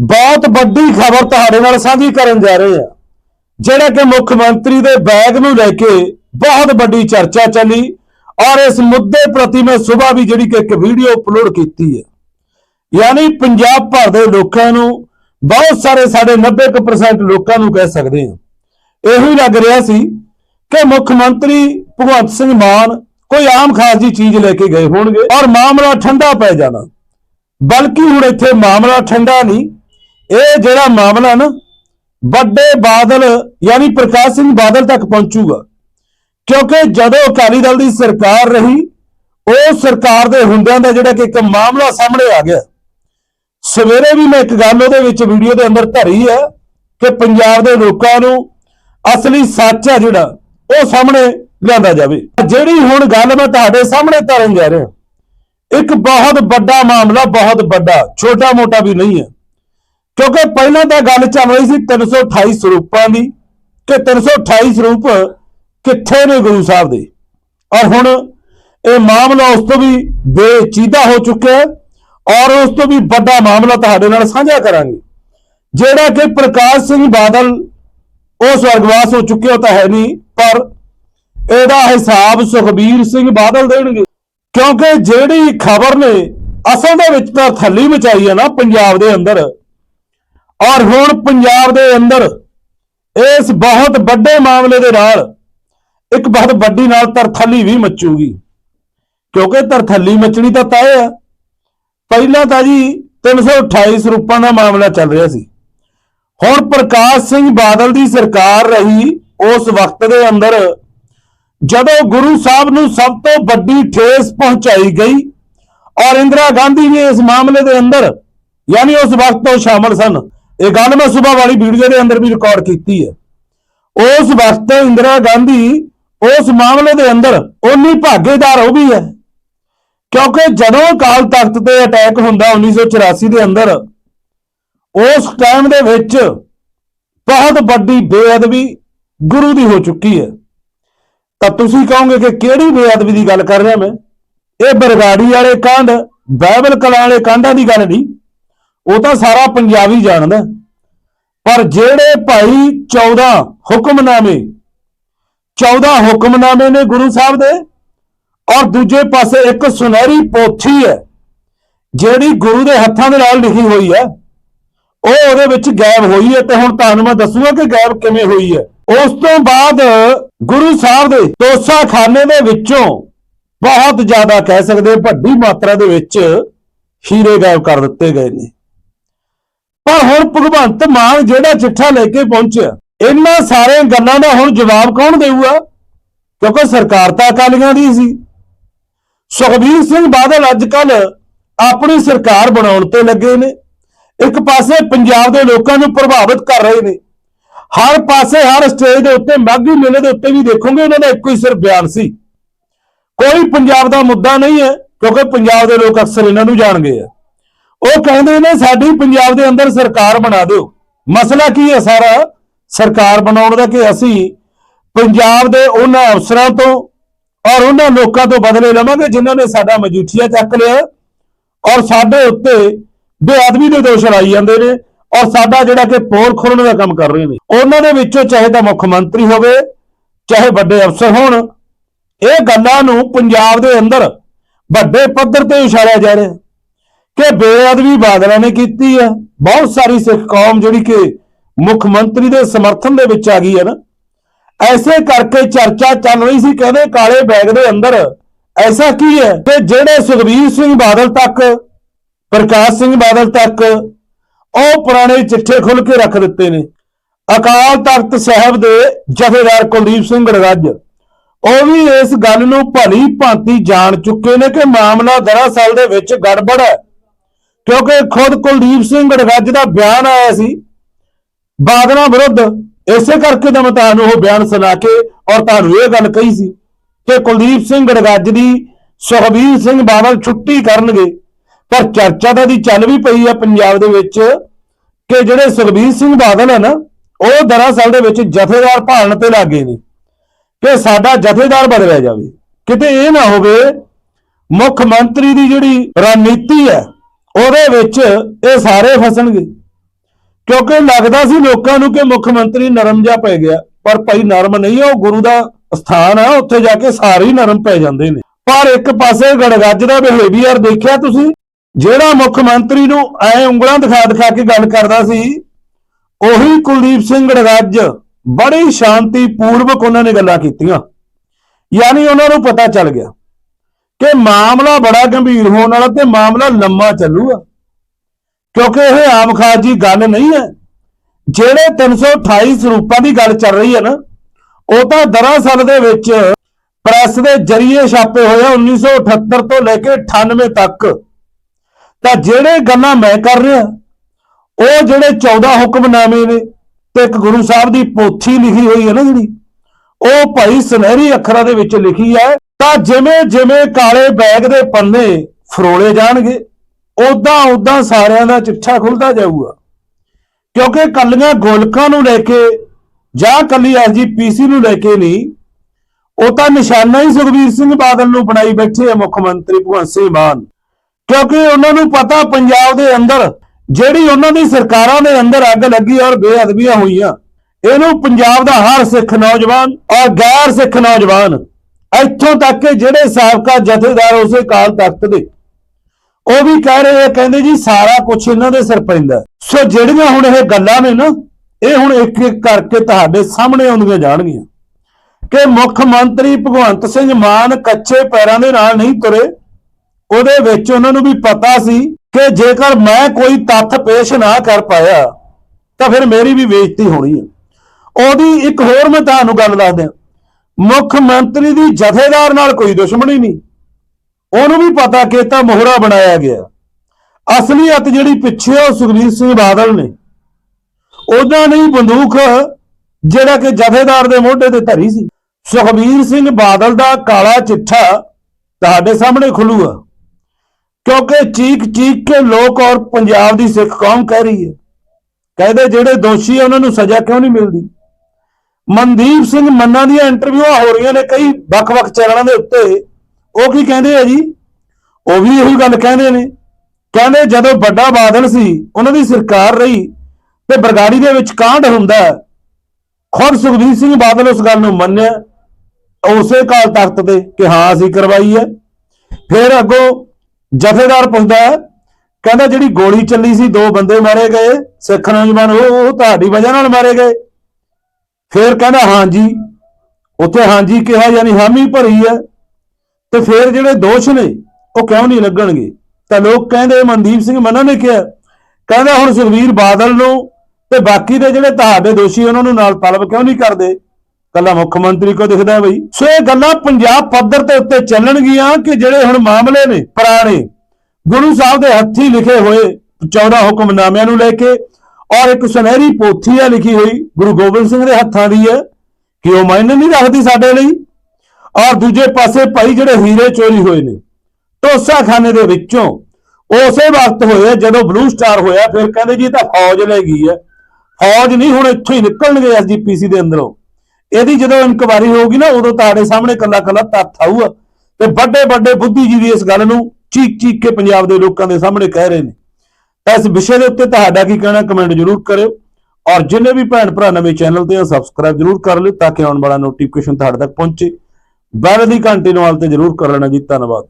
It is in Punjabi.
ਬਹੁਤ ਵੱਡੀ ਖਬਰ ਤੁਹਾਡੇ ਨਾਲ ਸਾਂਝੀ ਕਰਨ ਜਾ ਰਹੇ ਹਾਂ। ਜਿਹੜਾ ਕਿ ਮੁੱਖ ਮੰਤਰੀ ਦੇ ਬੈਗ ਨੂੰ ਲੈ ਕੇ ਬਹੁਤ ਵੱਡੀ ਚਰਚਾ ਚੱਲੀ ਔਰ ਇਸ ਮੁੱਦੇ ਪ੍ਰਤੀ ਮੈਂ ਸਵੇਰ ਵੀ ਜਿਹੜੀ ਕਿ ਇੱਕ ਵੀਡੀਓ ਅਪਲੋਡ ਕੀਤੀ ਹੈ। ਯਾਨੀ ਪੰਜਾਬ ਭਰ ਦੇ ਲੋਕਾਂ ਨੂੰ, ਬਹੁਤ ਸਾਰੇ ਸਾਡੇ 90% ਲੋਕਾਂ ਨੂੰ ਕਹਿ ਸਕਦੇ ਹਾਂ। ਇਹੋ ਹੀ ਲੱਗ ਰਿਹਾ ਸੀ ਕਿ ਮੁੱਖ ਮੰਤਰੀ ਭਗਵੰਤ ਸਿੰਘ ਮਾਨ ਕੋਈ ਆਮ ਖਾਸ ਜੀ ਚੀਜ਼ ਲੈ ਕੇ ਗਏ ਹੋਣਗੇ ਔਰ ਮਾਮਲਾ ਠੰਡਾ ਪੈ ਜਾਣਾ। ਬਲਕਿ ਹੁਣ ਇੱਥੇ ਮਾਮਲਾ ਠੰਡਾ ਨਹੀਂ ਇਹ ਜਿਹੜਾ ਮਾਮਲਾ ਨਾ ਵੱਡੇ ਬਾਦਲ, ਯਾਨੀ ਪ੍ਰਕਾਸ਼ ਸਿੰਘ ਬਾਦਲ ਤੱਕ ਪਹੁੰਚੂਗਾ। ਕਿਉਂਕਿ ਜਦੋਂ ਅਕਾਲੀ ਦਲ ਦੀ ਸਰਕਾਰ ਰਹੀ, ਉਹ ਸਰਕਾਰ ਦੇ ਹੁੰਦਿਆਂ ਦਾ ਜਿਹੜਾ ਕਿ ਇੱਕ ਮਾਮਲਾ ਸਾਹਮਣੇ ਆ ਗਿਆ। ਸਵੇਰੇ ਵੀ ਮੈਂ ਇੱਕ ਗੱਲ ਉਹਦੇ ਵਿੱਚ ਵੀਡੀਓ ਦੇ ਅੰਦਰ ਧਰੀ ਹੈ ਕਿ ਪੰਜਾਬ ਦੇ ਲੋਕਾਂ ਨੂੰ ਅਸਲੀ ਸੱਚ ਹੈ ਜਿਹੜਾ, ਉਹ ਸਾਹਮਣੇ ਲਿਆਂਦਾ ਜਾਵੇ। ਜਿਹੜੀ ਹੁਣ ਗੱਲ ਮੈਂ ਤੁਹਾਡੇ ਸਾਹਮਣੇ ਧਰਨ ਜਾ ਰਿਹਾ, ਇੱਕ ਬਹੁਤ ਵੱਡਾ ਮਾਮਲਾ, ਬਹੁਤ ਵੱਡਾ ਛੋਟਾ ਮੋਟਾ ਵੀ ਨਹੀਂ ਹੈ। ਕਿਉਂਕਿ ਪਹਿਲਾਂ ਤਾਂ ਗੱਲ ਚੱਲ ਰਹੀ ਸੀ 328 ਸਰੂਪਾਂ ਦੀ ਕਿ 328 ਸਰੂਪ ਕਿੱਥੇ ਨੇ ਗੁਰੂ ਸਾਹਿਬ ਦੇ? ਔਰ ਹੁਣ ਇਹ ਮਾਮਲਾ ਉਸ ਤੋਂ ਵੀ ਬੇਚੀਦਾ ਹੋ ਚੁੱਕਿਆ ਹੈ ਔਰ ਉਸ ਤੋਂ ਵੀ ਵੱਡਾ ਮਾਮਲਾ ਤੁਹਾਡੇ ਨਾਲ ਸਾਂਝਾ ਕਰਾਂਗੇ। ਜਿਹੜਾ ਕਿ ਪ੍ਰਕਾਸ਼ ਸਿੰਘ ਬਾਦਲ ਉਹ ਸਵਰਗਵਾਸ ਹੋ ਚੁੱਕੇ ਉਹ ਤਾਂ ਹੈ ਨਹੀਂ, ਪਰ ਇਹਦਾ ਹਿਸਾਬ ਸੁਖਬੀਰ ਸਿੰਘ ਬਾਦਲ ਦੇਣਗੇ। ਕਿਉਂਕਿ ਜਿਹੜੀ ਖਬਰ ਨੇ, ਅਸਲ ਦੇ ਵਿੱਚ ਤਾਂ ਥੱਲੀ ਮਚਾਈ ਹੈ ਨਾ ਪੰਜਾਬ ਦੇ ਅੰਦਰ। ਔਰ ਹੁਣ ਪੰਜਾਬ ਦੇ ਅੰਦਰ ਇਸ ਬਹੁਤ ਵੱਡੇ ਮਾਮਲੇ ਦੇ ਨਾਲ ਇੱਕ ਬਹੁਤ ਵੱਡੀ ਨਾਲ ਤਰਥੱਲੀ ਵੀ ਮਚੂਗੀ। ਕਿਉਂਕਿ ਤਰਥੱਲੀ ਮਚਣੀ ਤਾਂ ਤੈਅ ਹੈ ਪਹਿਲਾਂ ਤਾਂ ਜੀ 328 ਸਰੂਪਾਂ ਦਾ ਮਾਮਲਾ ਚੱਲ ਰਿਹਾ ਸੀ। ਹੁਣ ਪ੍ਰਕਾਸ਼ ਸਿੰਘ ਬਾਦਲ ਦੀ ਸਰਕਾਰ ਰਹੀ ਉਸ ਵਕਤ ਦੇ ਅੰਦਰ, ਜਦੋਂ ਗੁਰੂ ਸਾਹਿਬ ਨੂੰ ਸਭ ਤੋਂ ਵੱਡੀ ਠੇਸ ਪਹੁੰਚਾਈ ਗਈ ਔਰ ਇੰਦਰਾ ਗਾਂਧੀ ਵੀ ਇਸ ਮਾਮਲੇ ਦੇ ਅੰਦਰ, ਯਾਨੀ ਉਸ ਵਕਤ ਤੋਂ ਸ਼ਾਮਲ ਸਨ ਇਹ ਗੱਲ ਮੈਂ ਸਵੇਰ ਵਾਲੀ ਵੀਡੀਓ ਦੇ ਅੰਦਰ ਵੀ ਰਿਕਾਰਡ ਕੀਤੀ ਹੈ। ਉਸ ਵਕਤ ਇੰਦਰਾ ਗਾਂਧੀ ਉਸ ਮਾਮਲੇ ਦੇ ਅੰਦਰ ਉਨੀ ਭਾਗੇਦਾਰ ਉਹ ਵੀ ਹੈ। ਕਿਉਂਕਿ ਜਦੋਂ ਅਕਾਲ ਤਖਤ ਤੇ ਅਟੈਕ ਹੁੰਦਾ 1984 ਦੇ ਅੰਦਰ, ਉਸ ਟਾਈਮ ਦੇ ਵਿੱਚ ਬਹੁਤ ਵੱਡੀ ਬੇਅਦਬੀ ਗੁਰੂ ਦੀ ਹੋ ਚੁੱਕੀ ਹੈ। ਤਾਂ ਤੁਸੀਂ ਕਹੋਗੇ ਕਿ ਕਿਹੜੀ ਬੇਅਦਬੀ ਦੀ ਗੱਲ ਕਰ ਰਿਹਾ ਮੈਂ? ਇਹ ਬਰਗਾੜੀ ਵਾਲੇ ਕਾਂਡ, ਬਾਈਬਲ ਕਲਾਂ ਵਾਲੇ ਕਾਂਡਾਂ ਦੀ ਗੱਲ ਨਹੀਂ। ਉਹ ਤਾਂ ਸਾਰਾ ਪੰਜਾਬੀ ਜਾਣਦਾ। ਪਰ ਜਿਹੜੇ ਭਾਈ 14 ਹੁਕਮਨਾਮੇ 14 ਹੁਕਮਨਾਮੇ ਨੇ ਗੁਰੂ ਸਾਹਿਬ ਦੇ, ਔਰ ਦੂਜੇ ਪਾਸੇ ਇੱਕ ਸੁਨਹਿਰੀ ਪੋਥੀ ਹੈ, ਜਿਹੜੀ ਗੁਰੂ ਦੇ ਹੱਥਾਂ ਦੇ ਨਾਲ ਲਿਖੀ ਹੋਈ ਹੈ, ਉਹ ਉਹਦੇ ਵਿੱਚ ਗਾਇਬ ਹੋਈ ਹੈ ਤੇ ਹੁਣ ਤੁਹਾਨੂੰ ਮੈਂ ਦੱਸੂਗਾ ਕਿ ਗਾਇਬ ਕਿਵੇਂ ਹੋਈ ਹੈ। ਉਸ ਤੋਂ ਬਾਅਦ ਗੁਰੂ ਸਾਹਿਬ ਦੇ ਤੋਸਾਖਾਨੇ ਦੇ ਵਿੱਚੋਂ ਬਹੁਤ ਜ਼ਿਆਦਾ ਕਹਿ ਸਕਦੇ ਵੱਡੀ ਮਾਤਰਾ ਦੇ ਵਿੱਚ ਹੀਰੇ ਗਾਇਬ ਕਰ ਦਿੱਤੇ ਗਏ ਨੇ। ਪਰ ਹੁਣ ਭਗਵੰਤ ਮਾਨ ਜਿਹੜਾ ਚਿੱਠਾ ਲੈ ਕੇ ਪਹੁੰਚਿਆ, ਇਹਨਾਂ ਸਾਰੇ ਗੱਲਾਂ ਦਾ ਹੁਣ ਜਵਾਬ ਕੌਣ ਦੇਊਗਾ? ਕਿਉਂਕਿ ਸਰਕਾਰ ਤਾਂ ਅਕਾਲੀਆਂ ਦੀ ਸੀ। ਸੁਖਬੀਰ ਸਿੰਘ ਬਾਦਲ ਅੱਜ ਕੱਲ ਆਪਣੀ ਸਰਕਾਰ ਬਣਾਉਣ ਤੇ ਲੱਗੇ ਨੇ। ਇੱਕ ਪਾਸੇ ਪੰਜਾਬ ਦੇ ਲੋਕਾਂ ਨੂੰ ਪ੍ਰਭਾਵਿਤ ਕਰ ਰਹੇ ਨੇ। ਹਰ ਪਾਸੇ, ਹਰ ਸਟੇਜ ਦੇ ਉੱਤੇ ਮਾਗੀ ਮੇਲੇ ਦੇ ਉੱਤੇ ਵੀ ਦੇਖੋਗੇ, ਉਹਨਾਂ ਦਾ ਇੱਕੋ ਹੀ ਸਿਰ ਬਿਆਨ ਸੀ। ਕੋਈ ਪੰਜਾਬ ਦਾ ਮੁੱਦਾ ਨਹੀਂ ਹੈ, ਕਿਉਂਕਿ ਪੰਜਾਬ ਦੇ ਲੋਕ ਅਕਸਰ ਇਹਨਾਂ ਨੂੰ ਜਾਣਦੇ ਆ। ਉਹ ਕਹਿੰਦੇ ਨੇ ਸਾਡੀ ਪੰਜਾਬ ਦੇ ਅੰਦਰ ਸਰਕਾਰ ਬਣਾ ਦਿਓ। ਮਸਲਾ ਕੀ ਹੈ ਸਾਰਾ? ਸਰਕਾਰ ਬਣਾਉਣ ਦਾ ਕਿ ਅਸੀਂ ਪੰਜਾਬ ਦੇ ਉਹਨਾਂ ਅਫਸਰਾਂ ਤੋਂ ਔਰ ਉਹਨਾਂ ਲੋਕਾਂ ਤੋਂ ਬਦਲੇ ਲਵਾਂਗੇ ਜਿਨ੍ਹਾਂ ਨੇ ਸਾਡਾ ਮਜੀਠੀਆ ਚੱਕ ਲਿਆ ਔਰ ਸਾਡੇ ਉੱਤੇ ਬੇਅਦਬੀ ਦੇ ਦੋਸ਼ ਲਾਈ ਜਾਂਦੇ ਨੇ ਔਰ ਸਾਡਾ ਜਿਹੜਾ ਕਿ ਪੋਰ ਖੋਲਣ ਦਾ ਕੰਮ ਕਰ ਰਹੇ ਨੇ। ਉਹਨਾਂ ਦੇ ਵਿੱਚੋਂ ਚਾਹੇ ਤਾਂ ਮੁੱਖ ਮੰਤਰੀ ਹੋਵੇ, ਚਾਹੇ ਵੱਡੇ ਅਫਸਰ ਹੋਣ, ਇਹ ਗੱਲਾਂ ਨੂੰ ਪੰਜਾਬ ਦੇ ਅੰਦਰ ਵੱਡੇ ਪੱਧਰ ਤੇ ਇਸ਼ਾਰਿਆ ਜਾ ਰਿਹਾ। ਕਿ ਬੇਅਦਬੀ ਬਾਦਲਾਂ ਨੇ ਕੀਤੀ ਹੈ। ਬਹੁਤ ਸਾਰੀ ਸਿੱਖ ਕੌਮ ਜਿਹੜੀ ਕਿ ਮੁੱਖ ਮੰਤਰੀ ਦੇ ਸਮਰਥਨ ਦੇ ਵਿੱਚ ਆ ਗਈ ਹੈ ਨਾ। ਐਸੇ ਕਰਕੇ ਚਰਚਾ ਚੱਲ ਰਹੀ ਸੀ, ਕਹਿੰਦੇ ਕਾਲੇ ਬੈਗ ਦੇ ਅੰਦਰ। ਐਸਾ ਕੀ ਹੈ ਕਿ ਜਿਹੜੇ ਸੁਖਬੀਰ ਸਿੰਘ ਬਾਦਲ ਤੱਕ, ਪ੍ਰਕਾਸ਼ ਸਿੰਘ ਬਾਦਲ ਤੱਕ ਉਹ ਪੁਰਾਣੇ ਚਿੱਠੇ ਖੁੱਲ ਕੇ ਰੱਖ ਦਿੱਤੇ ਨੇ। ਅਕਾਲ ਤਖਤ ਸਾਹਿਬ ਦੇ ਜਥੇਦਾਰ ਕੁਲਦੀਪ ਸਿੰਘ ਗੜਗੱਜ, ਉਹ ਵੀ ਇਸ ਗੱਲ ਨੂੰ ਭਲੀ ਭਾਂਤੀ ਜਾਣ ਚੁੱਕੇ ਨੇ ਕਿ ਮਾਮਲਾ ਦਰਅਸਲ ਦੇ ਵਿੱਚ ਗੜਬੜ ਹੈ। ਕਿਉਂਕਿ ਖੁਦ ਕੁਲਦੀਪ ਸਿੰਘ ਗੜਗੱਜ ਦਾ ਬਿਆਨ ਆਇਆ ਸੀ। ਬਾਦਲਾਂ ਵਿਰੁੱਧ ਇਸੇ ਕਰਕੇ ਤਾਂ ਮੈਂ ਤੁਹਾਨੂੰ ਉਹ ਬਿਆਨ ਸੁਣਾ ਕੇ ਔਰ ਤੁਹਾਨੂੰ ਇਹ ਗੱਲ ਕਹੀ ਸੀ ਕਿ ਕੁਲਦੀਪ ਸਿੰਘ ਗੜਗੱਜ ਦੀ ਸੁਖਬੀਰ ਸਿੰਘ ਬਾਦਲ ਛੁੱਟੀ ਕਰਨਗੇ। ਪਰ ਚਰਚਾ ਤਾਂ ਦੀ ਚੱਲ ਵੀ ਪਈ ਆ ਪੰਜਾਬ ਦੇ ਵਿੱਚ ਕਿ ਜਿਹੜੇ ਸੁਖਬੀਰ ਸਿੰਘ ਬਾਦਲ ਹੈ ਨਾ, ਉਹ ਦਰਅਸਲ ਦੇ ਵਿੱਚ ਜਥੇਦਾਰ ਭਾਲਣ ਤੇ ਲੱਗੇ ਨੇ ਕਿ ਸਾਡਾ ਜਥੇਦਾਰ ਬਦਲਿਆ ਜਾਵੇ। ਕਿਤੇ ਇਹ ਨਾ ਹੋਵੇ ਮੁੱਖ ਮੰਤਰੀ ਦੀ ਜਿਹੜੀ ਰਣਨੀਤੀ ਹੈ ਉਹਦੇ ਵਿੱਚ ਇਹ ਸਾਰੇ ਫਸਣਗੇ। ਕਿਉਂਕਿ ਲੱਗਦਾ ਸੀ ਲੋਕਾਂ ਨੂੰ ਕਿ ਮੁੱਖ ਮੰਤਰੀ ਨਰਮ ਜਿਹਾ ਪੈ ਗਿਆ। ਪਰ ਭਾਈ ਨਰਮ ਨਹੀਂ, ਉਹ ਗੁਰੂ ਦਾ ਸਥਾਨ ਹੈ ਉੱਥੇ ਜਾ ਕੇ ਸਾਰੇ ਹੀ ਨਰਮ ਪੈ ਜਾਂਦੇ ਨੇ। ਪਰ ਇੱਕ ਪਾਸੇ ਗੜਗੱਜ ਦਾ ਬਿਹੇਵੀਅਰ ਦੇਖਿਆ ਤੁਸੀਂ, ਜਿਹੜਾ ਮੁੱਖ ਮੰਤਰੀ ਨੂੰ ਐ ਉਂਗਲਾਂ ਦਿਖਾ ਦਿਖਾ ਕੇ ਗੱਲ ਕਰਦਾ ਸੀ, ਉਹੀ ਕੁਲਦੀਪ ਸਿੰਘ ਗੜਗੱਜ ਬੜੀ ਸ਼ਾਂਤੀ ਪੂਰਵਕ ਉਹਨਾਂ ਨੇ ਗੱਲਾਂ ਕੀਤੀਆਂ। ਯਾਨੀ ਉਹਨਾਂ ਨੂੰ ਪਤਾ ਚੱਲ ਗਿਆ। ਕਿ ਮਾਮਲਾ ਬੜਾ ਗੰਭੀਰ ਹੋਣ ਵਾਲਾ ਤੇ ਮਾਮਲਾ ਲੰਮਾ ਚੱਲੂਗਾ। ਕਿਉਂਕਿ ਇਹ ਆਮ ਖਾਜੀ ਗੱਲ ਨਹੀਂ ਹੈ। ਜਿਹੜੇ 328 ਸਰੂਪਾਂ ਦੀ ਗੱਲ ਚੱਲ ਰਹੀ ਹੈ ਨਾ, ਉਹ ਤਾਂ ਦਰਅਸਲ ਦੇ ਵਿੱਚ ਪ੍ਰੈਸ ਦੇ ਜਰੀਏ ਛਾਪੇ ਹੋਏ ਆ 1978 ਤੋਂ ਲੈ ਕੇ 98 ਤੱਕ। ਤਾਂ ਜਿਹੜੇ ਗੱਲਾਂ ਮੈਂ ਕਰ ਰਿਹਾ, ਉਹ ਜਿਹੜੇ 14 ਹੁਕਮਨਾਮੇ ਨੇ ਤੇ ਇੱਕ ਗੁਰੂ ਸਾਹਿਬ ਦੀ ਪੋਥੀ ਲਿਖੀ ਹੋਈ ਹੈ ਨਾ ਜਿਹੜੀ, ਉਹ ਭਾਈ ਸੁਨਹਿਰੀ ਅੱਖਰਾਂ ਦੇ ਵਿੱਚ ਲਿਖੀ ਹੈ ਤਾਂ ਜਿਵੇਂ ਜਿਵੇਂ ਕਾਲੇ ਬੈਗ ਦੇ ਪੰਨੇ ਫਰੋਲੇ ਜਾਣਗੇ ਉਦਾਂ ਉਦਾਂ ਸਾਰਿਆਂ ਦਾ ਚਿੱਠਾ ਖੁੱਲਦਾ ਜਾਊਗਾ। ਕਿਉਂਕਿ ਕੱਲੀਆਂ ਗੋਲਕਾਂ ਨੂੰ ਲੈ ਕੇ ਜਾਂ ਕੱਲੀ ਐਸਜੀਪੀਸੀ ਨੂੰ ਲੈ ਕੇ ਨਹੀਂ, ਉਹ ਤਾਂ ਨਿਸ਼ਾਨਾ ਹੀ ਸੁਖਬੀਰ ਸਿੰਘ ਬਾਦਲ ਨੂੰ ਬਣਾਈ ਬੈਠੇ ਆ ਮੁੱਖ ਮੰਤਰੀ ਭਗਵੰਤ ਸਿੰਘ ਮਾਨ। ਕਿਉਂਕਿ ਉਹਨਾਂ ਨੂੰ ਪਤਾ ਪੰਜਾਬ ਦੇ ਅੰਦਰ, ਜਿਹੜੀ ਉਹਨਾਂ ਦੀ ਸਰਕਾਰਾਂ ਦੇ ਅੰਦਰ ਅੱਗ ਲੱਗੀ ਔਰ ਬੇਅਦਬੀਆਂ ਹੋਈਆਂ, ਇਹਨੂੰ ਪੰਜਾਬ ਦਾ ਹਰ ਸਿੱਖ ਨੌਜਵਾਨ ਔਰ ਗੈਰ ਸਿੱਖ ਨੌਜਵਾਨ ਇੱਥੋਂ ਤੱਕ ਕਿ ਜਿਹੜੇ ਸਾਬਕਾ ਜਥੇਦਾਰ ਉਸੇ ਕਾਲ ਤਖਤ ਦੇ, ਉਹ ਵੀ ਕਹਿ ਰਹੇ ਆ, ਕਹਿੰਦੇ ਜੀ ਸਾਰਾ ਕੁਝ ਇਹਨਾਂ ਦੇ ਸਿਰ ਪੈਂਦਾ ਸੋ ਜਿਹੜੀਆਂ ਹੁਣ ਇਹ ਗੱਲਾਂ ਨੇ ਨਾ, ਇਹ ਹੁਣ ਇੱਕ ਇੱਕ ਕਰਕੇ ਤੁਹਾਡੇ ਸਾਹਮਣੇ ਆਉਂਦੀਆਂ ਜਾਣਗੀਆਂ। ਕਿ ਮੁੱਖ ਮੰਤਰੀ ਭਗਵੰਤ ਸਿੰਘ ਮਾਨ ਕੱਚੇ ਪੈਰਾਂ ਦੇ ਨਾਲ ਨਹੀਂ ਤੁਰੇ, ਉਹਦੇ ਵਿੱਚ ਉਹਨਾਂ ਨੂੰ ਵੀ ਪਤਾ ਸੀ ਕਿ ਜੇਕਰ ਮੈਂ ਕੋਈ ਤੱਥ ਪੇਸ਼ ਨਾ ਕਰ ਪਾਇਆ, ਤਾਂ ਫਿਰ ਮੇਰੀ ਵੀ ਬੇਇੱਜ਼ਤੀ ਹੋਣੀ ਹੈ। ਉਹਦੀ ਇੱਕ ਹੋਰ ਮੈਂ ਤੁਹਾਨੂੰ ਗੱਲ ਦੱਸ ਦਿਆਂ। ਮੁੱਖ ਮੰਤਰੀ ਦੀ ਜਥੇਦਾਰ ਨਾਲ ਕੋਈ ਦੁਸ਼ਮਣੀ ਨਹੀਂ। ਉਹਨੂੰ ਵੀ ਪਤਾ ਕਿ ਤਾਂ ਮੋਹਰਾ ਬਣਾਇਆ ਗਿਆ। ਅਸਲੀਅਤ ਜਿਹੜੀ ਪਿੱਛੇ ਉਹ ਸੁਖਬੀਰ ਸਿੰਘ ਬਾਦਲ ਨੇ। ਉਹਦਾ ਨਹੀਂ ਬੰਦੂਕ, ਜਿਹੜਾ ਕਿ ਜਥੇਦਾਰ ਦੇ ਮੋਢੇ ਤੇ ਧਰੀ ਸੀ। ਸੁਖਬੀਰ ਸਿੰਘ ਬਾਦਲ ਦਾ ਕਾਲਾ ਚਿੱਠਾ ਤੁਹਾਡੇ ਸਾਹਮਣੇ ਖੁੱਲੂਗਾ। ਕਿਉਂਕਿ ਚੀਕ ਚੀਕ ਕੇ ਲੋਕ ਔਰ ਪੰਜਾਬ ਦੀ ਸਿੱਖ ਕੌਮ ਕਹਿ ਰਹੀ ਹੈ। ਕਹਿੰਦੇ ਜਿਹੜੇ ਦੋਸ਼ੀ ਆ, ਉਹਨਾਂ ਨੂੰ ਸਜ਼ਾ ਕਿਉਂ ਨਹੀਂ ਮਿਲਦੀ? ਮਨਦੀਪ ਸਿੰਘ ਮੰਨਾ ਦੀਆਂ ਇੰਟਰਵਿਊਆਂ ਹੋ ਰਹੀਆਂ ਨੇ ਕਈ ਵੱਖ-ਵੱਖ ਚੈਨਲਾਂ ਦੇ ਉੱਤੇ। ਉਹ ਕੀ ਕਹਿੰਦੇ ਆ ਜੀ? ਉਹ ਵੀ ਇਹੀ ਗੱਲ ਕਹਿੰਦੇ ਨੇ। ਕਹਿੰਦੇ ਜਦੋਂ ਵੱਡਾ ਬਾਦਲ ਸੀ ਉਹਨਾਂ ਦੀ ਸਰਕਾਰ ਰਹੀ ਤੇ ਬਰਗਾੜੀ ਦੇ ਵਿੱਚ ਕਾਂਡ ਹੁੰਦਾ ਖੁਦ ਸੁਖਬੀਰ ਸਿੰਘ ਬਾਦਲ ਉਸ ਗੱਲ ਨੂੰ ਮੰਨਿਆ ਉਸੇ ਕਾਲ ਤਖਤ ਤੇ ਕਿ ਹਾਂ ਅਸੀਂ ਕਰਵਾਈ ਹੈ। ਫਿਰ ਅੱਗੋਂ ਜਥੇਦਾਰ ਪੁੱਛਦਾ ਹੈ, ਕਹਿੰਦਾ ਜਿਹੜੀ ਗੋਲੀ ਚੱਲੀ ਸੀ ਦੋ ਬੰਦੇ ਮਾਰੇ ਗਏ ਸਿੱਖ ਨੌਜਵਾਨ ਉਹ ਤੁਹਾਡੀ ਵਜ੍ਹਾ ਨਾਲ ਮਾਰੇ ਗਏ। ਫਿਰ ਕਹਿੰਦਾ ਹਾਂਜੀ ਉੱਥੇ ਹਾਂਜੀ ਕਿਹਾ, ਯਾਨੀ ਹਾਮੀ ਭਰੀ ਹੈ। ਤੇ ਫਿਰ ਜਿਹੜੇ ਦੋਸ਼ ਨੇ, ਉਹ ਕਿਉਂ ਨਹੀਂ ਲੱਗਣਗੇ? ਤਾਂ ਲੋਕ ਕਹਿੰਦੇ, ਮਨਦੀਪ ਸਿੰਘ ਮੰਨਾ ਨੇ ਕਿਹਾ, ਕਹਿੰਦਾ, ਹੁਣ ਸੁਖਵੀਰ ਬਾਦਲ ਨੂੰ ਤੇ ਬਾਕੀ ਦੇ ਜਿਹੜੇ ਤੁਹਾਡੇ ਦੋਸ਼ੀ ਉਹਨਾਂ ਨੂੰ ਨਾਲ ਤਲਬ ਕਿਉਂ ਨਹੀਂ ਕਰਦੇ? ਕੱਲਾ ਮੁੱਖ ਮੰਤਰੀ ਕੋ ਦਿਖਦਾ ਬਈ। ਸੋ ਇਹ ਗੱਲਾਂ ਪੰਜਾਬ ਪੱਧਰ ਤੇ ਉੱਤੇ ਚੱਲਣਗੀਆਂ ਕਿ ਜਿਹੜੇ ਹੁਣ ਮਾਮਲੇ ਨੇ, ਪੁਰਾਣੇ, ਗੁਰੂ ਸਾਹਿਬ ਦੇ ਹੱਥੀ ਲਿਖੇ ਹੋਏ 14 ਹੁਕਮਨਾਮਿਆਂ ਨੂੰ ਲੈ ਕੇ ਔਰ ਇੱਕ ਸੁਨਹਿਰੀ ਪੋਥੀ ਹੈ ਲਿਖੀ ਹੋਈ, ਗੁਰੂ ਗੋਬਿੰਦ ਸਿੰਘ ਦੇ ਹੱਥਾਂ ਦੀ ਹੈ ਕਿ ਉਹ ਮਾਇਨੇ ਨਹੀਂ ਰੱਖਦੀ ਸਾਡੇ ਲਈ। ਔਰ ਦੂਜੇ ਪਾਸੇ ਭਾਈ ਜਿਹੜੇ ਹੀਰੇ ਚੋਰੀ ਹੋਏ ਨੇ ਟੋਸਾਖਾਨੇ ਦੇ ਵਿੱਚੋਂ, ਉਸੇ ਵਕਤ ਹੋਇਆ ਜਦੋਂ ਬਲੂ ਸਟਾਰ ਹੋਇਆ, ਫਿਰ ਕਹਿੰਦੇ ਜੀ ਇਹ ਤਾਂ ਫੌਜ ਲੈ ਗਈ ਹੈ ਫੌਜ ਨਹੀਂ, ਹੁਣ ਇੱਥੋਂ ਹੀ ਨਿਕਲਣਗੇ ਐਸਜੀਪੀਸੀ ਦੇ ਅੰਦਰੋਂ। ਇਹਦੀ ਜਦੋਂ ਇਨਕੁਆਰੀ ਹੋਊਗੀ ਨਾ, ਉਦੋਂ ਤੁਹਾਡੇ ਸਾਹਮਣੇ ਕੱਲਾ ਕੱਲਾ ਤੱਥ ਆਊਗਾ। ਤੇ ਵੱਡੇ ਵੱਡੇ ਬੁੱਧੀਜੀਵੀ ਇਸ ਗੱਲ ਨੂੰ ਚੀਕ ਚੀਕ ਕੇ ਪੰਜਾਬ ਦੇ ਲੋਕਾਂ ਦੇ ਸਾਹਮਣੇ ਕਹਿ ਰਹੇ ਨੇ। ਤਾਂ ਇਸ ਵਿਸ਼ੇ ਦੇ ਉੱਤੇ ਤੁਹਾਡਾ ਕੀ ਕਹਿਣਾ ਕਮੈਂਟ ਜ਼ਰੂਰ ਕਰਿਓ। ਔਰ ਜਿੰਨੇ ਵੀ ਭੈਣ ਭਰਾ ਨਵੇਂ ਚੈਨਲ ਤੇ ਆ ਸਬਸਕ੍ਰਾਈਬ ਜ਼ਰੂਰ ਕਰ ਲਿਓ ਤਾਂ ਕਿ ਆਉਣ ਵਾਲਾ ਨੋਟੀਫਿਕੇਸ਼ਨ ਤੁਹਾਡੇ ਤੱਕ ਪਹੁੰਚੇ। ਬੈਲ ਦੀ ਘੰਟੀ ਨਾਲ ਤੇ ਜ਼ਰੂਰ ਕਰ ਲੈਣਾ ਜੀ। ਧੰਨਵਾਦ।